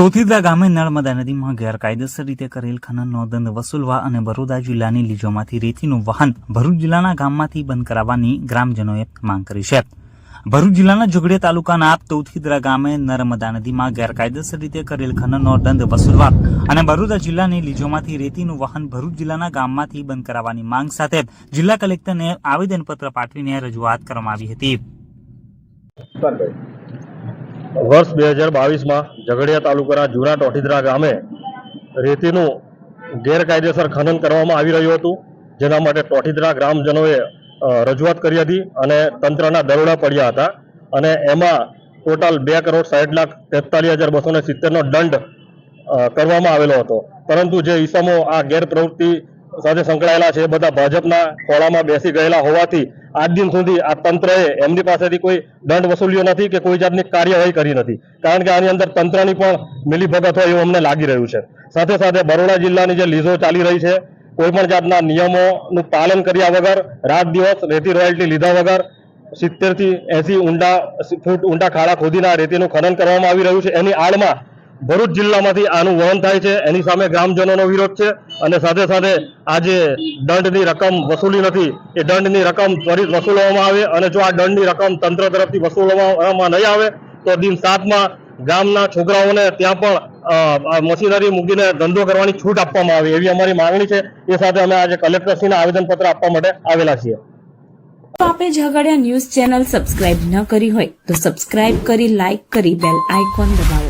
તોથીદા ગામે નર્મદા નદીમાં ગેરકાયદેસર રીતે કરેલ ખનનનો દંડ વસૂલવા અને બરોડા જિલ્લાની લીજોમાંથી રેતીનું વાહન ભરૂચ જિલ્લાના ગામમાંથી બંધ કરાવવાની ગ્રામજનોએ માંગ કરી છે. ભરૂચ જિલ્લાના ઝઘડિયા તાલુકાના તૌથીદરા ગામે નર્મદા નદીમાં ગેરકાયદેસર રીતે કરેલ ખનનનો દંડ વસૂલવા અને બરોડા જિલ્લાની લીજોમાંથી રેતીનું વાહન ભરૂચ જિલ્લાના ગામમાંથી બંધ કરાવવાની માંગ સાથે જિલ્લા કલેક્ટરને આવેદનપત્ર પાઠવીને રજૂઆત કરવામાં આવી હતી. વર્ષ બે હજાર બાવીસમાં ઝઘડિયા તાલુકાના જૂના ટોઠીદરા ગામે રેતીનું ગેરકાયદેસર ખનન કરવામાં આવી રહ્યું હતું. જેના માટે ટોઠીદરા ગ્રામજનોએ રજૂઆત કરી હતી અને તંત્રના દરોડા પડ્યા હતા. અને એમાં ટોટલ બે કરોડ સાઠ લાખ તેતાલીસ હજાર બસો સિત્તેરનો દંડ કરવામાં આવેલો હતો. પરંતુ જે ઈસમો આ ગેરપ્રવૃત્તિ સાથે સંકળાયેલા છે. બધા ભાજપના ખોળામાં બેસી ગયેલા હોવાથી આજ દિન સુધી આ તંત્રએ એમની પાસેથી કોઈ દંડ વસૂલ્યો નથી કે કોઈ જાતની કાર્યવાહી કરી નથી. કારણ કે આની અંદર તંત્રની પણ મિલીભગત હોય એવું અમને લાગી રહ્યું છે. સાથે સાથે બરોડા જિલ્લાની જે લીઝો ચાલી રહી છે, કોઈ પણ જાતના નિયમોનું પાલન કર્યા વગર, રાત દિવસ રેતી રોયલ્ટી લીધા વગર સિત્તેરથી એસી ઊંડા, ફૂટ ઊંડા ખાડા ખોદીના રેતીનું ખનન કરવામાં આવી રહ્યું છે. એની આડમાં ભરૂચ જિલ્લામાંથી આનું વહન થાય છે. એની સામે ગ્રામજનોનો વિરોધ છે અને સાથે સાથે આજે દંડની રકમ વસૂલી નથી. એ દંડની રકમ ત્વરિત વસૂલવામાં આવે અને જો આ દંડની રકમ તંત્ર તરફથી વસૂલવામાં નહીં આવે, તો દિન સાતમાં ગામના છોકરાઓને ત્યાં પણ મશીનરી મૂકીને ધંધો કરવાની છૂટ આપવામાં આવે એવી અમારી માંગણી છે. એ સાથે અમે આજે કલેક્ટરશ્રીને આવેદનપત્ર આપવા માટે આવેલા છીએ. આપે ઝઘડિયા ન્યૂઝ ચેનલ સબસ્ક્રાઇબ ન કરી હોય તો સબસ્ક્રાઇબ કરી, લાઇક કરી, બેલ આઇકોન દબાવો.